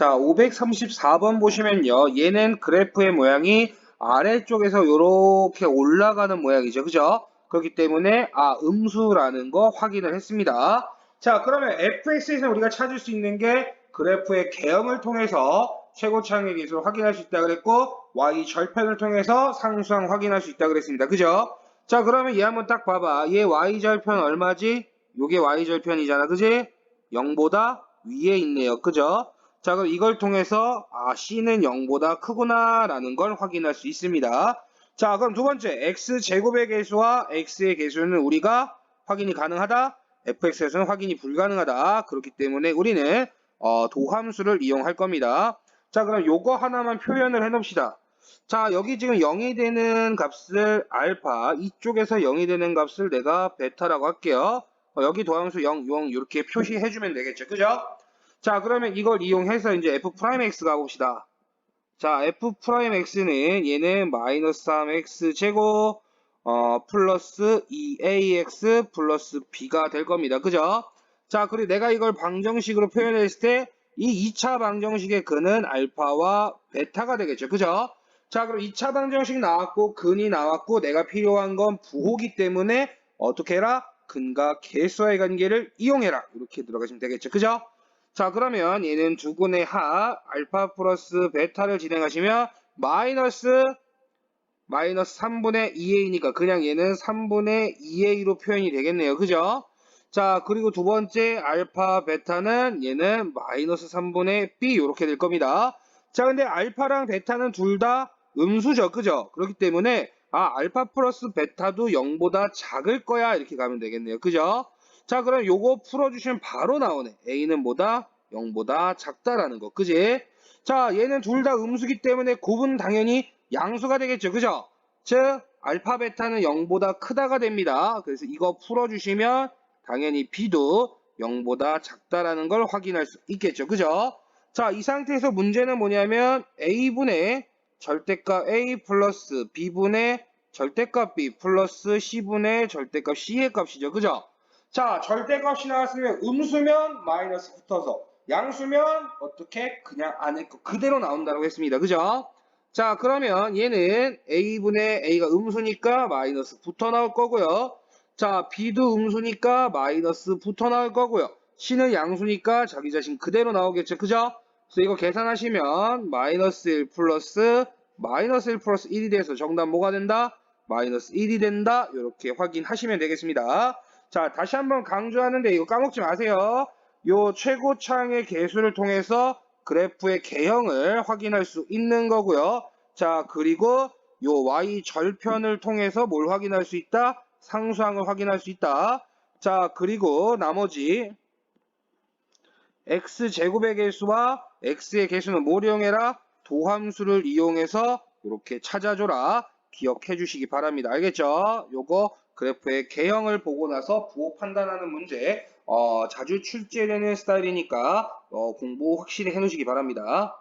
자, 534번 보시면요. 얘는 그래프의 모양이 아래쪽에서 이렇게 올라가는 모양이죠. 그죠? 그렇기 때문에 아, 음수라는 거 확인을 했습니다. 자, 그러면 fx에서 우리가 찾을 수 있는 게 그래프의 개형을 통해서 최고차항의 계수를 확인할 수 있다 그랬고 y 절편을 통해서 상수항 확인할 수 있다 그랬습니다. 그죠? 자, 그러면 얘 한번 딱 봐봐. 얘 y 절편 얼마지? 요게 y 절편이잖아. 그지? 0보다 위에 있네요. 그죠? 자, 그럼 이걸 통해서 아, c는 0보다 크구나 라는 걸 확인할 수 있습니다. 자, 그럼 두 번째 x 제곱의 개수와 x의 개수는 우리가 확인이 가능하다. fx에서는 확인이 불가능하다. 그렇기 때문에 우리는 어, 도함수를 이용할 겁니다. 자, 그럼 요거 하나만 표현을 해 놓읍시다. 자, 여기 지금 0이 되는 값을 알파, 이쪽에서 0이 되는 값을 내가 베타라고 할게요. 어, 여기 도함수 0, 0 이렇게 표시해 주면 되겠죠. 그죠? 자, 그러면 이걸 이용해서 이제 f 프라임 x 가봅시다. 자, f 프라임 x는 얘는 마이너스 3x 제곱 어, 플러스 2ax 플러스 b가 될 겁니다. 그죠? 자, 그리고 내가 이걸 방정식으로 표현했을 때 이 2차 방정식의 근은 알파와 베타가 되겠죠. 그죠? 자, 그럼 2차 방정식 나왔고 근이 나왔고 내가 필요한 건 부호기 때문에 어떻게 해라? 근과 개수와의 관계를 이용해라. 이렇게 들어가시면 되겠죠. 그죠? 자, 그러면 얘는 두근의 합 알파 플러스 베타를 진행하시면 마이너스 마이너스 3분의 2a니까 그냥 얘는 3분의 2a로 표현이 되겠네요. 그죠? 자, 그리고 두 번째 알파 베타는 얘는 마이너스 3분의 b 이렇게 될 겁니다. 자, 근데 알파랑 베타는 둘 다 음수죠. 그죠? 그렇기 때문에 아, 알파 플러스 베타도 0보다 작을 거야. 이렇게 가면 되겠네요. 그죠? 자, 그럼 요거 풀어주시면 바로 나오네. a는 뭐다? 0보다 작다라는 거. 그지? 자, 얘는 둘 다 음수기 때문에 곱은 당연히 양수가 되겠죠. 그죠? 즉, 알파 베타는 0보다 크다가 됩니다. 그래서 이거 풀어주시면 당연히 b도 0보다 작다라는 걸 확인할 수 있겠죠. 그죠? 자, 이 상태에서 문제는 뭐냐면 a분의 절대값 a 플러스 b분의 절대값 b 플러스 c분의 절대값 c의 값이죠. 그죠? 자, 절대값이 나왔으면 음수면 마이너스 붙어서 양수면 어떻게 그냥 안에 거 그대로 나온다고 했습니다. 그죠? 자, 그러면 얘는 a분의 a가 음수니까 마이너스 붙어 나올 거고요. 자, b도 음수니까 마이너스 붙어 나올 거고요. c는 양수니까 자기 자신 그대로 나오겠죠. 그죠? 그래서 이거 계산하시면 마이너스 1 플러스 마이너스 1 플러스 1이 돼서 정답 뭐가 된다? 마이너스 1이 된다. 이렇게 확인하시면 되겠습니다. 자, 다시 한번 강조하는데 이거 까먹지 마세요. 요 최고차항의 개수를 통해서 그래프의 개형을 확인할 수 있는 거고요. 자, 그리고 요 y 절편을 통해서 뭘 확인할 수 있다? 상수항을 확인할 수 있다. 자, 그리고 나머지 x 제곱의 개수와 x의 개수는 뭘 이용해라? 도함수를 이용해서 이렇게 찾아줘라. 기억해 주시기 바랍니다. 알겠죠? 요거 그래프의 개형을 보고 나서 부호 판단하는 문제 어, 자주 출제되는 스타일이니까 어, 공부 확실히 해 놓으시기 바랍니다.